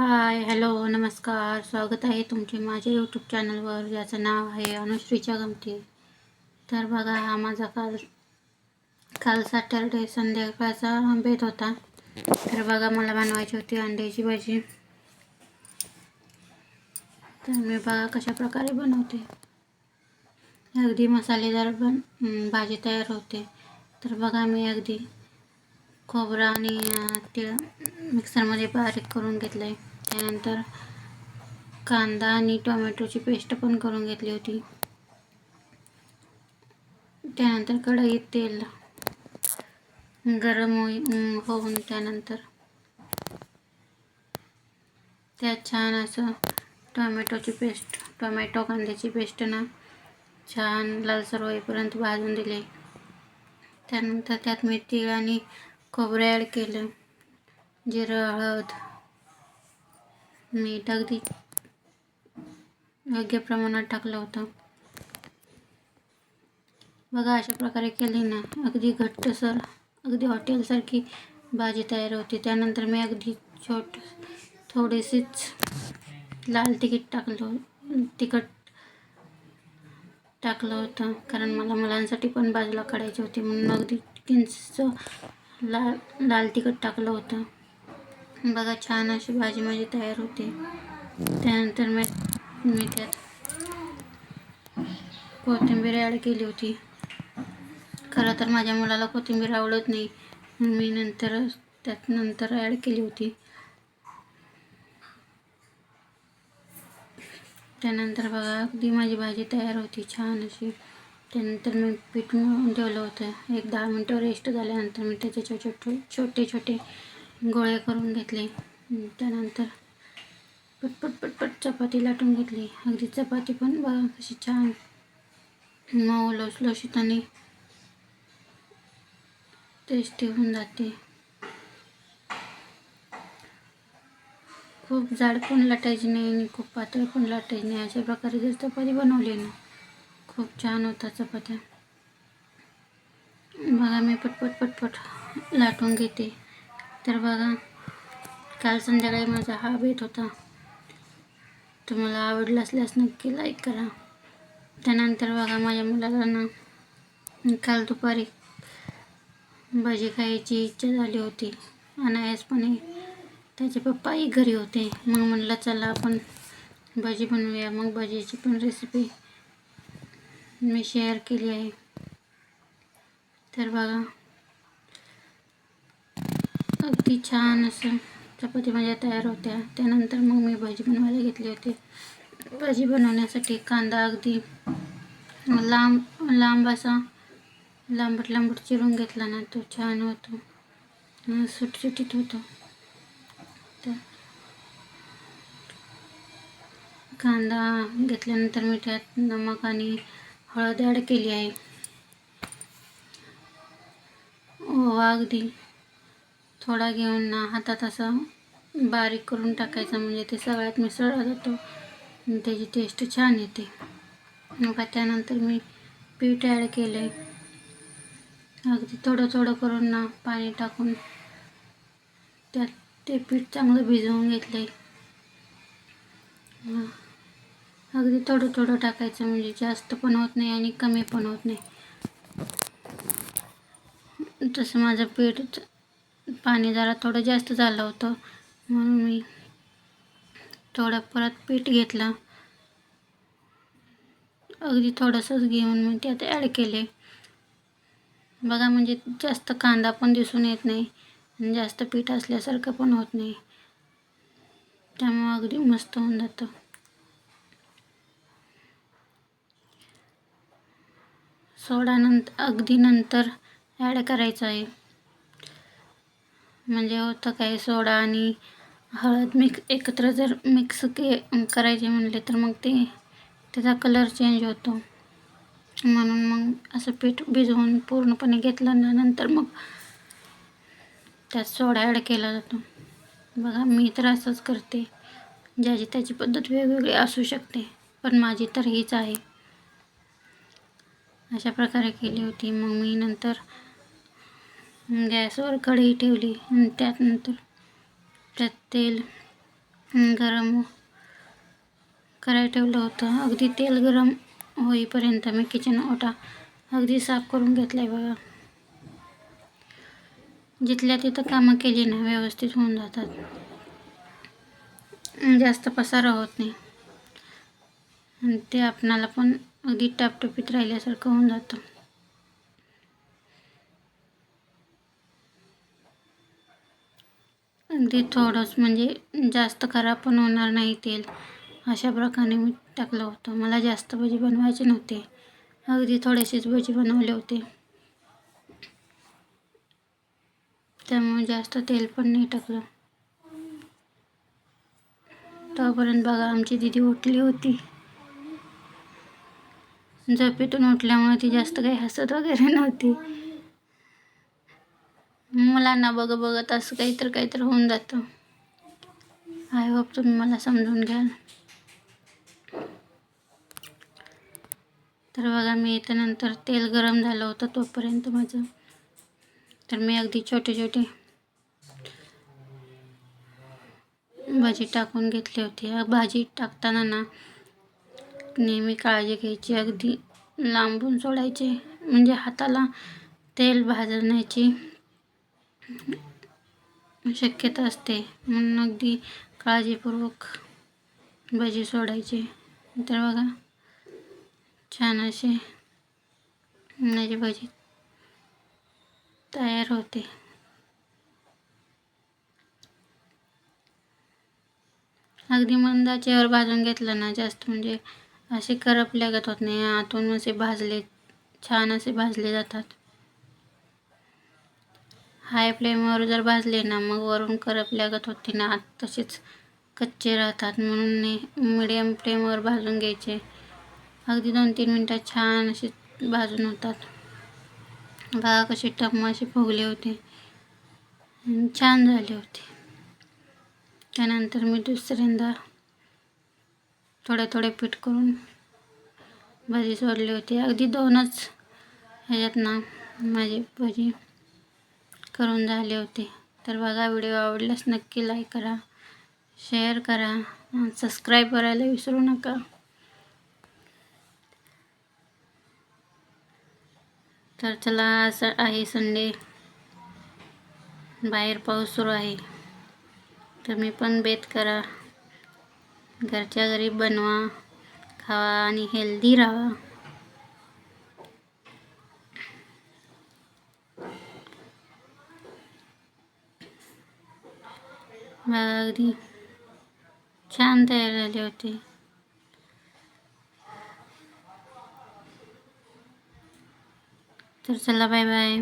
Hi hello नमस्कार. स्वागत आहे तुमचे माझ्या यूट्यूब चॅनलवर ज्याचं नाव आहे अनुश्रीच्या गमती. तर बघा हा माझा काल काल सॅटरडे संध्याकाळचा बेत होता. तर बघा मला बनवायची होती अंड्याची भाजी. तर मी बघा कशा प्रकारे बनवते. अगदी मसालेदार बन भाजी तयार होते. तर बघा मी अगदी खोबरा आणि तिळ मिक्सरमध्ये बारीक करून घेतलं आहे त्यानंतर कांदा आणि टोमॅटोची पेस्ट पण करून घेतली होती. त्यानंतर कढईत तेल गरम होई होऊन त्यानंतर त्यात छान असं टोमॅटोची पेस्ट टोमॅटो कांद्याची पेस्ट ना छान लालसर होईपर्यंत भाजून दिले. त्यानंतर त्यात मी तीळ आणि खोबरं ॲड केलं जिरं हळद मीठ अगदी योग्य प्रमाणात टाकलं होतं. बघा अशा प्रकारे केली ना अगदी घट्टसर अगदी हॉटेलसारखी भाजी तयार होती. त्यानंतर मी अगदी छोट थोडीशीच लाल तिकीट टाकलं तिखट टाकलं होतं. कारण मला मुलांसाठी पण बाजूला काढायची होती म्हणून अगदी किंच लाल लाल तिखट टाकलं होतं. बघा छान अशी भाजी माझी तयार होते. त्यानंतर मी मी त्यात कोथिंबीर ॲड केली होती. खरं तर माझ्या मुलाला कोथिंबीर आवडत नाही मी नंतर त्यात नंतर ॲड केली होती. त्यानंतर बघा अगदी माझी भाजी तयार होती छान अशी. त्यानंतर मी पीठ मळून ठेवलं होतं. एक दहा मिनटं रेस्ट झाल्यानंतर मी त्याचे छोटे छोटे छोटे गोळे करून घेतले. त्यानंतर पटपट पटपट चपाती लाटून घेतली. अगदी चपाती पण बघा कशी छान. मऊ लसलशीत आणि टेस्टी होऊन जाते. खूप जाड पण लाटायची नाही आणि खूप पातळ पण लाटायची नाही. अशा प्रकारे जर चपाती बनवली ना खूप छान होता चपात्या. बघा मी पटपट पटपट लाटून घेते. तर बघा काल संध्याकाळी माझा हा भेट होता. तुम्हाला आवडला असल्यास नक्की लाईक करा. त्यानंतर बघा माझ्या मुलाला ना काल दुपारी भजी खायची इच्छा झाली होती. अनायासपणे त्याचे पप्पाही घरी होते. मग म्हणलं चला आपण भजी बनवूया. मग भजीची पण रेसिपी मी शेअर केली आहे. तर बघा अगदी छान असं चपाती माझ्या तयार होत्या. त्यानंतर मग मी भाजी बनवायला घेतली होती. भाजी बनवण्यासाठी कांदा अगदी लांब लांब असा लांबट लांबट चिरून घेतला ना तो छान होतो. सुटसुटीत होतो. तर कांदा घेतल्यानंतर मी त्यात नमक आणि हळद ॲड केली आहे. ओवा अगदी थोडा घेऊन ना हातात असं बारीक करून टाकायचा. म्हणजे ते सगळ्यात मिसळला जातो. आणि त्याची टेस्ट छान येते. मग त्यानंतर मी पीठ ॲड केलं आहे अगदी थोडं थोडं करून ना पाणी टाकून त्यात ते पीठ चांगलं भिजवून घेतलं आहे अगदी थोडं थोडं टाकायचं. म्हणजे जास्त पण होत नाही आणि कमी पण होत नाही. तसं माझं पीठ पाणी जरा थोडं जास्त झालं होतं. म्हणून मी थोडं परत पीठ घेतलं. अगदी थोडंसंच घेऊन मी त्यात ॲड केले. बघा म्हणजे जास्त कांदा पण दिसून येत नाही आणि जास्त पीठ असल्यासारखं पण होत नाही. त्यामुळं अगदी मस्त होऊन जातं. सोडा नंतर अगदी नंतर ॲड करायचं आहे. म्हणजे होतं काय सोडा आणि हळद मिक्स एकत्र जर मिक्स के करायचे म्हणले तर मग ते त्याचा कलर चेंज होतो. म्हणून मग असं पीठ भिजवून पूर्णपणे घेतलं ना नंतर मग त्यात सोडा ॲड केला जातो. बघा मी तर असंच करते. ज्याची त्याची पद्धत वेगवेगळी असू शकते पण माझी तर हीच आहे. अशा प्रकारे केली होती. मग मी नंतर गॅसवर कढई ठेवली आणि त्यानंतर त्यात तेल गरम हो- करायला ठेवलं होतं. अगदी तेल गरम होईपर्यंत मी किचन ओटा अगदी साफ करून घेतला आहे बघा. जिथल्या तिथं कामं केली ना व्यवस्थित होऊन जातात. जास्त पसारा होत नाही. आणि ते आपणाला पण अगदी टापटुपीत राहिल्यासारखं होऊन जातं. अगदी थोडंच म्हणजे जास्त खराब पण होणार नाही तेल. अशा प्रकारे मी टाकलं होतं. मला जास्त भजी बनवायचे नव्हते. अगदी थोडेसेच भजी बनवले होते. त्यामुळे जास्त तेल पण नाही टाकलं. तोपर्यंत बघा आमची दिदी उठली होती. झोपेतून उठल्यामुळे ती जास्त काही हसत वगैरे नव्हती. मुलांना बघ बघत असं काहीतर काहीतरी होऊन जातं. आय होप तुम्ही मला समजून घ्याल तर बघा मी त्यानंतर तेल गरम झालं होतं तोपर्यंत माझं. तर मी अगदी छोटे छोटे भाजी टाकून घेतली होती. भाजी टाकताना ना नेहमी काळजी घ्यायची अगदी लांबून सोडायचे. म्हणजे हाताला तेल भाजण्याची शक्यता असते. म्हणून अगदी काळजीपूर्वक भजी सोडायची. तर बघा छान असे माझी भजी तयार होते. अगदी मंदाच्यावर भाजून घेतलं ना जास्त म्हणजे असे करपल्यागत होत नाही. आतून असे भाजले छान असे भाजले जातात. हाय फ्लेमवर जर भाजले ना मग वरून करपल्यागत होते ना. आत तसेच कच्चे राहतात म्हणून मिडियम फ्लेमवर भाजून घ्यायचे. अगदी दोन तीन मिनटात छान असे भाजून होतात. बघा कसे टम्म असे फुगले होते. छान झाले होते. त्यानंतर मी दुसऱ्यांदा थोडे थोडे पीठ करून भाजी सोडली होती. अगदी दोनच ह्याच्यात ना माझी भाजी. करून झाले होते. तर बघा व्हिडिओ आवडल्यास नक्की लाईक करा शेअर करा सबस्क्राईब करायला विसरू नका. तर चला असं आहे संडे बाहेर पाऊस सुरू आहे. तुम्ही पण बेत करा. घरच्या घरी बनवा खावा आणि हेल्दी राहा. मला अगदी छान तयार झाले होते. तर चला बाय बाय